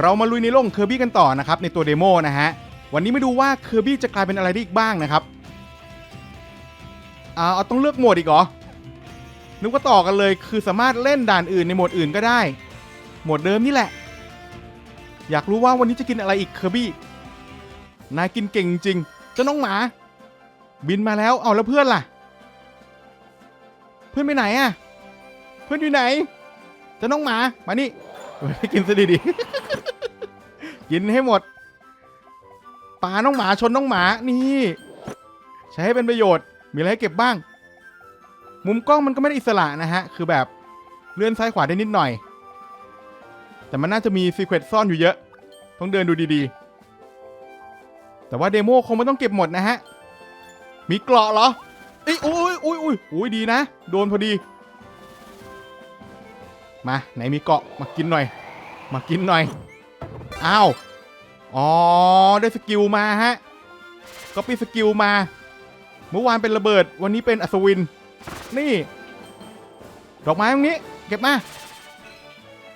เรามาลุยในโลกเคอร์บี้กันต่อนะครับในตัวเดโมนะฮะ วันนี้มาดูว่าเคอร์บี้จะกลายเป็นอะไรได้อีกบ้างนะครับอ่าเอาต้องเลือกโหมดอีกเหรอ นึกว่าต่อกันเลยคือสามารถเล่นด่านอื่นในโหมดอื่นก็ได้ โหมดเดิมนี่แหละ อยากรู้ว่าวันนี้จะกินอะไรอีกเคอร์บี้ นายกินเก่งจริงเจ้าน้องหมา บินมาแล้วเอาแล้วเพื่อนล่ะ เพื่อนไปไหนอะเพื่อนอยู่ไหนเจ้าน้องหมา มานี่เฮ้ยกินซะดีๆ กินให้หมดปลาน้องหมาชนน้องหมานี่ ใช้ให้เป็นประโยชน์ มีอะไรให้เก็บบ้าง มุมกล้องมันก็ไม่ได้อิสระนะฮะ คือแบบเลื่อนซ้ายขวาได้นิดหน่อย แต่มันน่าจะมีซีเครตซ่อนอยู่เยอะ ต้องเดินดูดีๆ แต่ว่าเดโมคงไม่ต้องเก็บหมดนะฮะ มีเกราะเหรอเอ้ยอุ้ยอุ้ยอุ้ยอุ้ยดีนะ โดนพอดี มา ไหนมีเกาะมากินหน่อย มากินหน่อย อ้าว อ๋อ ได้สกิลมาฮะก็ปีสกิลมา เมื่อวานเป็นระเบิด วันนี้เป็นอัศวิน นี่ ดอกไม้ตรงนี้ เก็บมา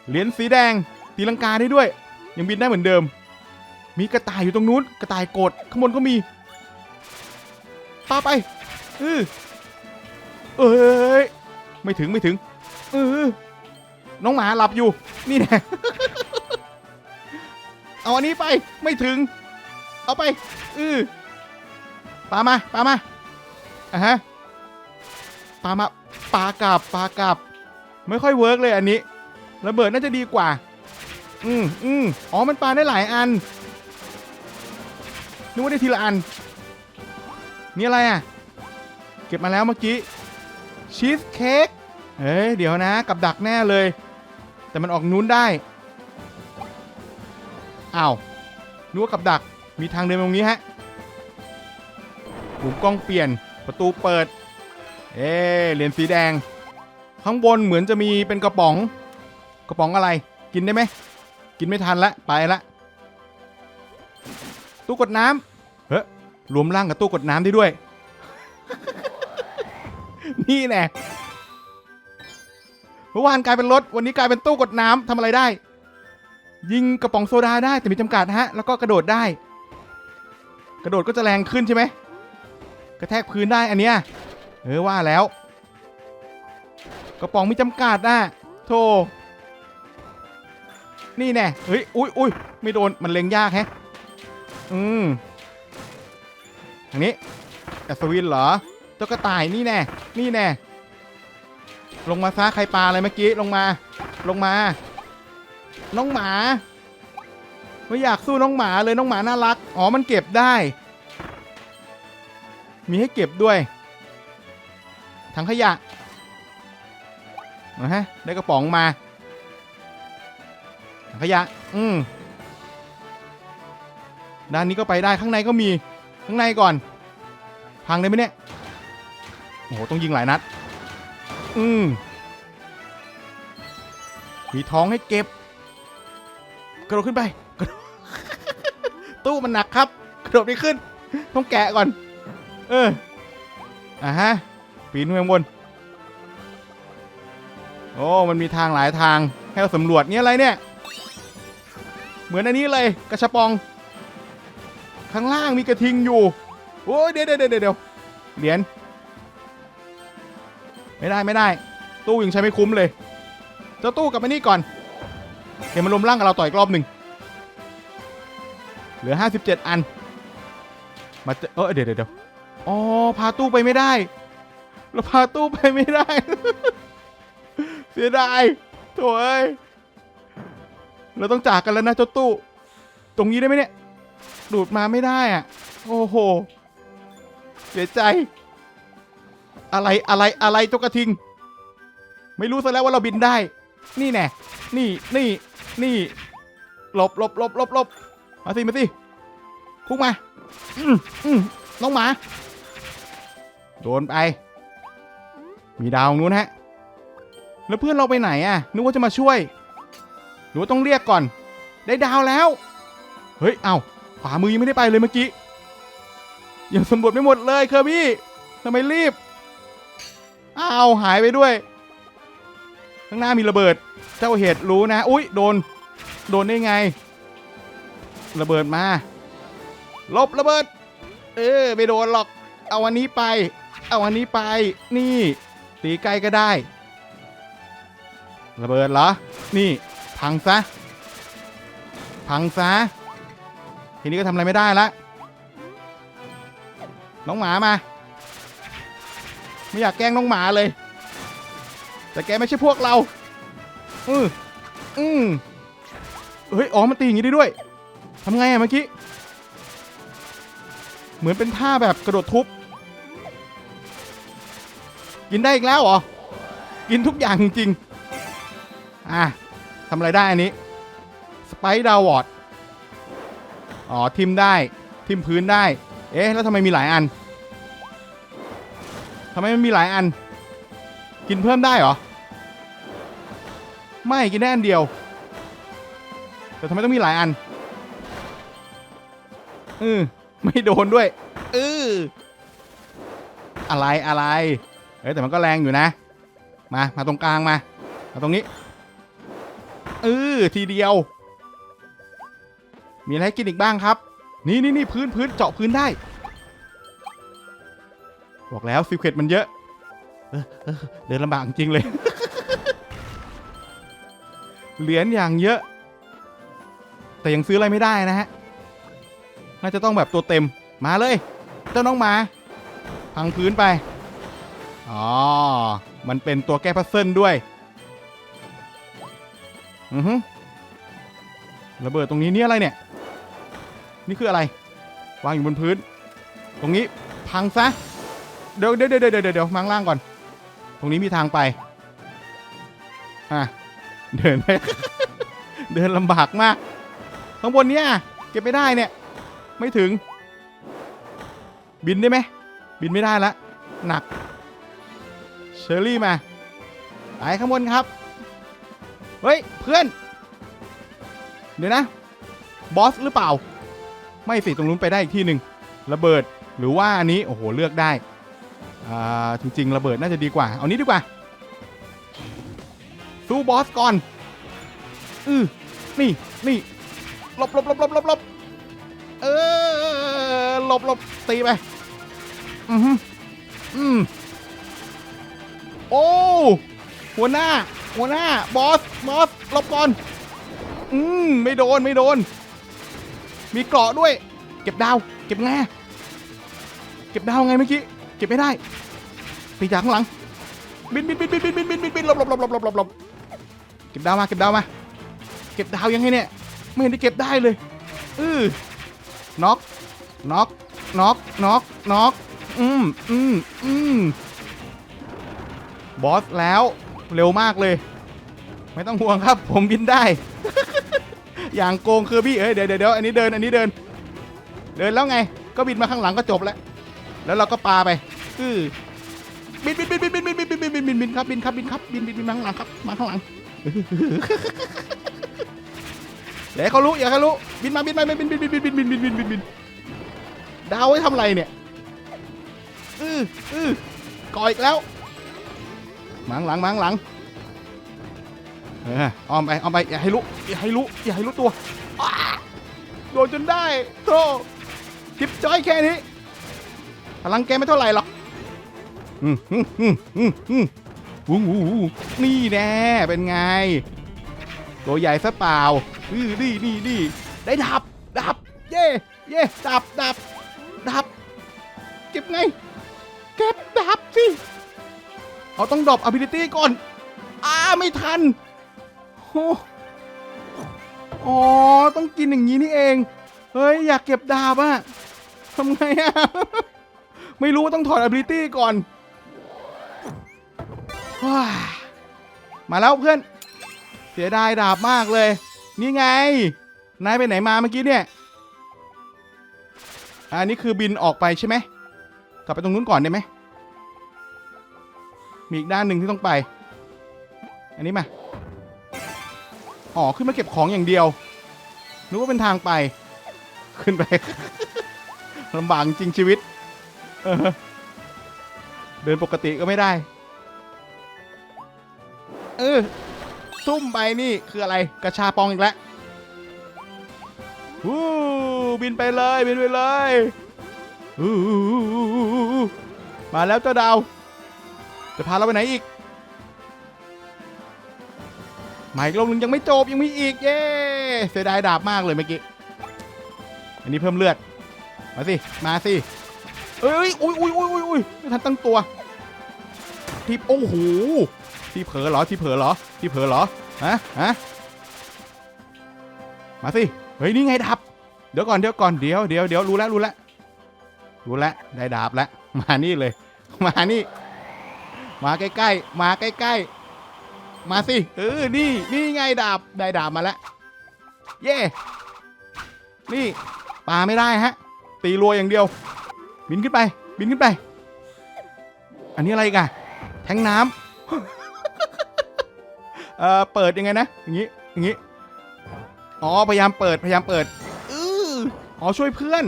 เหรียญสีแดง ตีลังกาได้ด้วย ยังบินได้เหมือนเดิม มีกระต่ายอยู่ตรงนู้น กระต่ายโกด ข้างบนก็มีปาไปเออเอ้ย ไม่ถึงไม่ถึงเออน้องหมาหลับอยู่ นี่แน่ เอาอันนี้ไปไม่ถึง เอาไปเออปามาปามาอะฮะปามาปากลับปากลับ ไม่ค่อยเวิร์กเลยอันนี้ระเบิดน่าจะดีกว่า อืมอืมอ๋อมันปาได้หลายอันนึกว่าได้ทีละอันนี่อะไรอะ เก็บมาแล้วเมื่อกี้ชีสเค้กเฮ้ยเดี๋ยวนะ กับดักแน่เลย แต่มันออกนู้นได้ อ้าวนึกว่ากับดักมีทางเดินตรงนี้ฮะปุ่มกล้องเปลี่ยนประตูเปิด เอ๊เหรียญสีแดง ข้างบนเหมือนจะมีเป็นกระป๋อง กระป๋องอะไร กินได้ไหม กินไม่ทันละไปละ ตู้กดน้ำเฮ้ยรวมร่างกับตู้กดน้ำได้ด้วย นี่แน่เมื่อวานกลายเป็นรถ วันนี้กลายเป็นตู้กดน้ำทำอะไรได้ ยิงกระป๋องโซดาได้แต่มีจำกัดฮะ แล้วก็กระโดดได้ กระโดดก็จะแรงขึ้นใช่ไหมกระแทกพื้นได้อันเนี้ยเออว่าแล้ว กระป๋องมีจำกัดนะโธ่นี่แน่เฮ้ยอุ้ยอุ้ยไม่โดนมันเล็งยากแฮะอืมทางนี้อัศวินเหรอเจ้ากระต่ายนี่แน่นี่แน่ลงมาซะใครปลาอะไรเมื่อกี้ลงมาลงมา น้องหมา ไม่อยากสู้น้องหมาเลยน้องหมาน่ารัก อ๋อมันเก็บได้ มีให้เก็บด้วย ถังขยะนะฮะ ได้กระป๋องมา ถังขยะ อืมด้านนี้ก็ไปได้ข้างในก็มี ข้างในก่อน พังได้ไหมเนี่ย โอ้โห ต้องยิงหลายนัด อืมมีท้องให้เก็บ กระโดดขึ้นไปกระโดดตู้มันหนักครับ กระโดดไม่ขึ้น ต้องแกะก่อน เอออะฮะ ปีนขึ้นไปข้างบน โอ้ มันมีทางหลายทาง ให้เราสำรวจนี่อะไรเนี่ย เหมือนอันนี้เลย กระชับปอง ข้างล่างมีกระทิงอยู่ โอ้ยเดี๋ยวเดี๋ยวเดี๋ยวเดี๋ยวเหรียญ ไม่ได้ไม่ได้ ตู้ยังใช้ไม่คุ้มเลย เจ้าตู้กลับมานี่ก่อน เดี๋ยวมันรวมร่างกับเราต่ออีกรอบหนึ่งเหลือ 57 อัน มาเจอเออเดี๋ยวเดี๋ยวอ๋อพาตู้ไปไม่ได้ เราพาตู้ไปไม่ได้ เสียดายโถ่เอ้ยเราต้องจากกันแล้วนะเจ้าตู้ ตรงนี้ได้ไหมเนี่ย ดูดมาไม่ได้อะ โอ้โห เสียใจ อะไรอะไรอะไรเจ้ากระทิง ไม่รู้ซะแล้วว่าเราบินได้ นี่แน่นี่นี่นี่หลบหลบหลบหลบหลบมาสิมาสิพุ่งมาอืมอืมน้องหมา โดนไป มีดาวนู้นฮะ แล้วเพื่อนเราไปไหนอะนึกว่าจะมาช่วย หรือว่าต้องเรียกก่อน ได้ดาวแล้ว เฮ้ย เอ้า ขวามือยังไม่ได้ไปเลยเมื่อกี้ ยังสำรวจไม่หมดเลยเคอร์บี้ทำไมรีบ อ้าว หายไปด้วย ข้างหน้ามีระเบิด เจ้าเหตุรู้นะ อุ๊ยโดน โดนได้ไง ระเบิดมา ลบระเบิด เออไม่โดนหรอก เอาอันนี้ไป เอาอันนี้ไป นี่ ตีไกลก็ได้ ระเบิดเหรอ นี่ พังซะ พังซะ ทีนี้ก็ทำอะไรไม่ได้ละ น้องหมามา ไม่อยากแกล้งน้องหมาเลย แต่แกไม่ใช่พวกเรา อืออืมเฮ้ย อ๋อ มันตีอย่างนี้ได้ด้วยทำไงอะเมื่อกี้ เหมือนเป็นท่าแบบกระโดดทุบ กินได้อีกแล้วเหรอ กินทุกอย่างจริง อะทำอะไรได้อันนี้ สไปดาวอร์ดอ๋อ ทิมได้ ทิมพื้นได้ เอ๊ะ แล้วทำไมมีหลายอันทำไมมันมีหลายอัน กินเพิ่มได้เหรอ ไม่กินได้อันเดียว แต่ทำไมต้องมีหลายอันเออไม่โดนด้วยเอออะไรอะไรเอ้แต่มันก็แรงอยู่นะ มามาตรงกลางมา มาตรงนี้เออทีเดียว มีอะไรกินอีกบ้างครับ นี่นี่นี่พื้นพื้นเจาะพื้นได้ บอกแล้วซีเครตมันเยอะเดินลำบากจริงเลย เหรียญอย่างเยอะ แต่ยังซื้ออะไรไม่ได้นะฮะ น่าจะต้องแบบตัวเต็ม มาเลย เจ้าน้องหมา พังพื้นไป อ๋อ มันเป็นตัวแก้พัซเซิลด้วย อือฮึระเบิดตรงนี้นี่อะไรเนี่ย นี่คืออะไร วางอยู่บนพื้น ตรงนี้พังซะ เดี๋ยวเดี๋ยวเดี๋ยวเดี๋ยวเดี๋ยวมังล่างก่อน ตรงนี้มีทางไป อะ เดินไป เดินลำบากมาก ข้างบนเนี้ยเก็บไม่ได้เนี่ย ไม่ถึง บินได้ไหม บินไม่ได้ละหนัก เชอรี่มาไปข้างบนครับ เฮ้ย เพื่อน เดี๋ยวนะ บอสหรือเปล่า ไม่สิ ตรงนู้นไปได้อีกที่หนึ่งระเบิดหรือว่าอันนี้ โอ้โห เลือกได้ อ่า จริง ๆ ระเบิดน่าจะดีกว่า เอานี้ดีกว่า สู้บอสก่อน อือนี่นี่หลบหลบหลบหลบหลบหลบเออหลบหลบตีไปอือหืออืมโอ้หัวหน้า หัวหน้า บอส บอสหลบก่อน อืมไม่โดน ไม่โดน มีเกราะด้วย เก็บดาว เก็บไงอะเก็บดาวไงเมื่อกี้ เก็บไม่ได้ตีจากข้างหลัง บินบินบินบินบินบินบินบินหลบหลบหลบหลบหลบหลบ เก็บดาวมาเก็บดาวมา เก็บดาวยังไงเนี่ย ไม่เห็นได้เก็บได้เลยอือน็อกน็อกน็อกน็อกน็อกอืมอืมอืมบอสแล้วเร็วมากเลย ไม่ต้องห่วงครับ ผมบินได้ อย่างโกงคือพี่เอ้ยเดี๋ยวเดี๋ยวเดี๋ยวอันนี้เดินอันนี้เดิน เดินแล้วไง ก็บินมาข้างหลังก็จบแล้ว แล้วเราก็ปาไปอือบินบินบินบินบินบินบินบินบินบินบินบินครับบินครับบินครับบินบินบินมาข้างหลังครับมาข้างหลัง อย่าให้เขารู้อย่าให้เขารู้บินมาบินมาบินบินบินบินบินบินบินบินบินบินดาวไว้ทำอะไรเนี่ยอืออือก่ออีกแล้วมังหลังมังหลังเอออ้อมไปอ้อมไปอย่าให้รู้อย่าให้รู้อย่าให้รู้ตัวโดนจนได้โธ่จิบจ้อยแค่นี้พลังแกไม่เท่าไหร่หรอกอืมอืมอืมอืมอืม วู้วู้นี่แน่เป็นไง ตัวใหญ่ซะเปล่าอือนี่นี่นี่ได้ดับ ดับ เย่เย่ดับดับ ดับ เก็บไง เก็บดับสิเราต้องดรอป ability ก่อน อ้าไม่ทันโอ้อ๋อ ต้องกินอย่างนี้นี่เอง เฮ้ย อยากเก็บดาบอะทำไงอะ ไม่รู้ว่าต้องถอด ability ก่อน มาแล้วเพื่อน เสียดายดาบมากเลย นี่ไง นายไปไหนมาเมื่อกี้เนี่ย อันนี้คือบินออกไปใช่ไหม กลับไปตรงนู้นก่อนได้ไหม มีอีกด้านหนึ่งที่ต้องไป อันนี้มา อ๋อ ขึ้นมาเก็บของอย่างเดียว นึกว่าเป็นทางไป ขึ้นไปลำบากจริงชีวิตเออเดินปกติก็ไม่ได้ เออซุ่มไปนี่คืออะไรกระชาปองอีกแล้ววู้บินไปเลยบินไปเลยอู้มาแล้วเจ้าดาว จะพาเราไปไหนอีกมาอีกลมหนึ่งยังไม่จบยังมีอีกเย้เสียดายดาบมากเลยเมื่อกี้อันนี้เพิ่มเลือด มาสิ มาสิเอ้ยอุ้ยอุ้ยอุ้ยอุ้ยอุ้ยไม่ทันตั้งตัวที่โอ้โห ที่เผลอเหรอที่เผลอเหรอที่เผลอเหรอฮะฮะมาสิเฮ้ยนี่ไงดาบเดี๋ยวก่อนเดี๋ยวก่อนเดี๋ยวเดี๋ยวเดี๋ยวรู้แล้วรู้แล้วรู้แล้วได้ดาบแล้วมานี่เลย มานี่ มาใกล้ๆมาใกล้ๆมาสิเออนี่นี่ไงดาบได้ดาบมาแล้วเย่นี่ปาไม่ได้ฮะ ตีรัวอย่างเดียว บินขึ้นไป บินขึ้นไป อันนี้อะไรกันแทงน้ำ เอ่อเปิดยังไงนะอย่างนี้อย่างนี้อ๋อพยายามเปิดพยายามเปิดอืออ๋อช่วยเพื่อน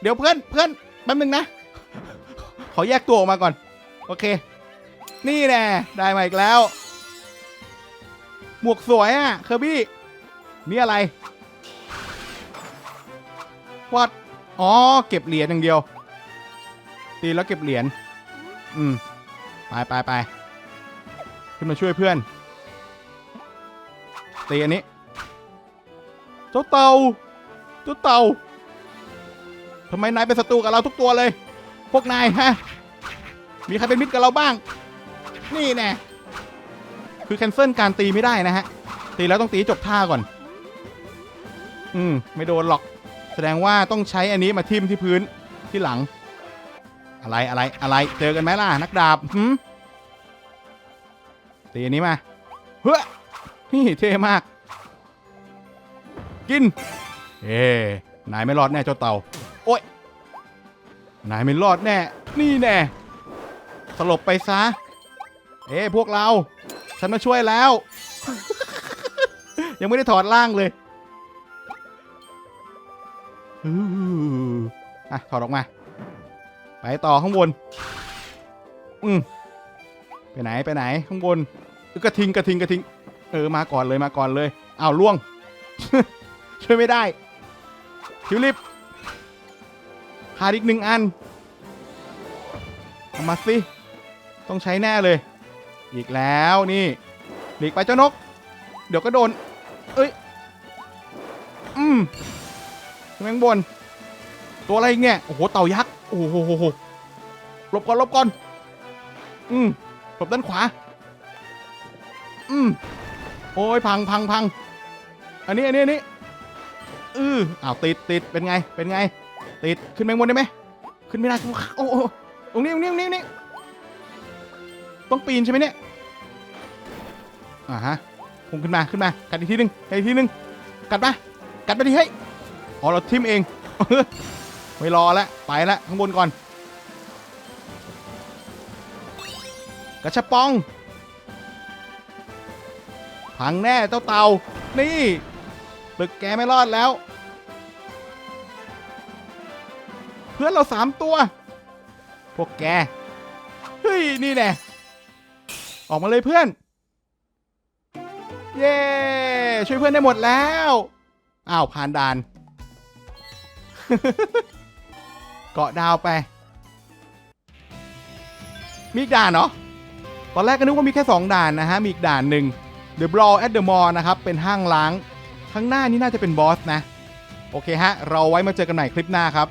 เดี๋ยวเพื่อนเพื่อนแป๊บนึงนะ ขอแยกตัวออกมาก่อน โอเค นี่แน่ได้มาอีกแล้ว หมวกสวยอะเคอร์บี้นี่อะไรวัดอ๋อเก็บเหรียญอย่างเดียว ตีแล้วเก็บเหรียญอืมไปไปไป ขึ้นมาช่วยเพื่อนตีอันนี้ เจ้าเต่า เจ้าเต่าทำไมนายเป็นศัตรูกับเราทุกตัวเลย พวกนายฮะ มีใครเป็นมิตรกับเราบ้าง นี่แน่คือแคนเซิลการตีไม่ได้นะฮะ ตีแล้วต้องตีจบท่าก่อน อืม ไม่โดนหรอก แสดงว่าต้องใช้อันนี้มาทิ่มที่พื้นที่หลัง อะไรอะไรอะไร เจอกันไหมล่ะนักดาบหืม ตีอันนี้มา เฮ้ยนี่เท่มาก กิน เอ้นายไม่รอดแน่เจ้าเต่า โอ้ย นายไม่รอดแน่ นี่แน่ สลบไปซะ เอ้พวกเรา ฉันมาช่วยแล้ว ยังไม่ได้ถอดร่างเลยอะถอดออกมา ไปต่อข้างบน อืม ไปไหนไปไหนข้างบนกระทิงกระทิงกระทิง เออมาก่อนเลยมาก่อนเลยอ้าวล่วง ช่วยไม่ได้ทิวลิปขาดอีกหนึ่งอันเอามาสิต้องใช้แน่เลย อีกแล้วนี่หลีกไปเจ้านก เดี๋ยวก็โดน เอ้ยอืมแมงบน ตัวอะไรเนี่ยโอ้โหเต่ายักษ์โอ้โหหลบก่อนหลบก่อน อืม บด้านขวา อืมโอ้ยพังพังพังอันนี้อันนี้อันนี้อืออ้าวติดติดเป็นไงเป็นไง ติดขึ้นแมงบนได้ไหมขึ้นไม่ได้โอ้โหตรงนี้ตรงนี้ตรงนี้ตรงนี้ต้องปีนใช่ไหมเนี่ยอ่าฮะพุ่งขึ้นมาขึ้นมากัดอีกทีหนึงกัดอีกทีหนึงกัดมากัดไปดิเฮ้ยอ๋อเราทิมเองไม่รอแล้วไปแล้วข้างบนก่อน กระชับปอง พังแน่เจ้าเต่า นี่ตึกแกไม่รอดแล้ว เพื่อนเราสามตัว พวกแก เฮ้ย นี่แน่ออกมาเลยเพื่อน เย้ ช่วยเพื่อนได้หมดแล้ว อ้าว ผ่านด่าน เกาะดาวไป มีด่านเหรอ ตอนแรกก็นึกว่ามีแค่ 2 ด่านนะฮะ มีอีกด่านหนึ่ง The Brawl at the Mall นะครับ เป็นห้างล้าง ข้างหน้านี่น่าจะเป็นบอสนะ โอเคฮะ เราไว้มาเจอกันใหม่คลิปหน้าครับ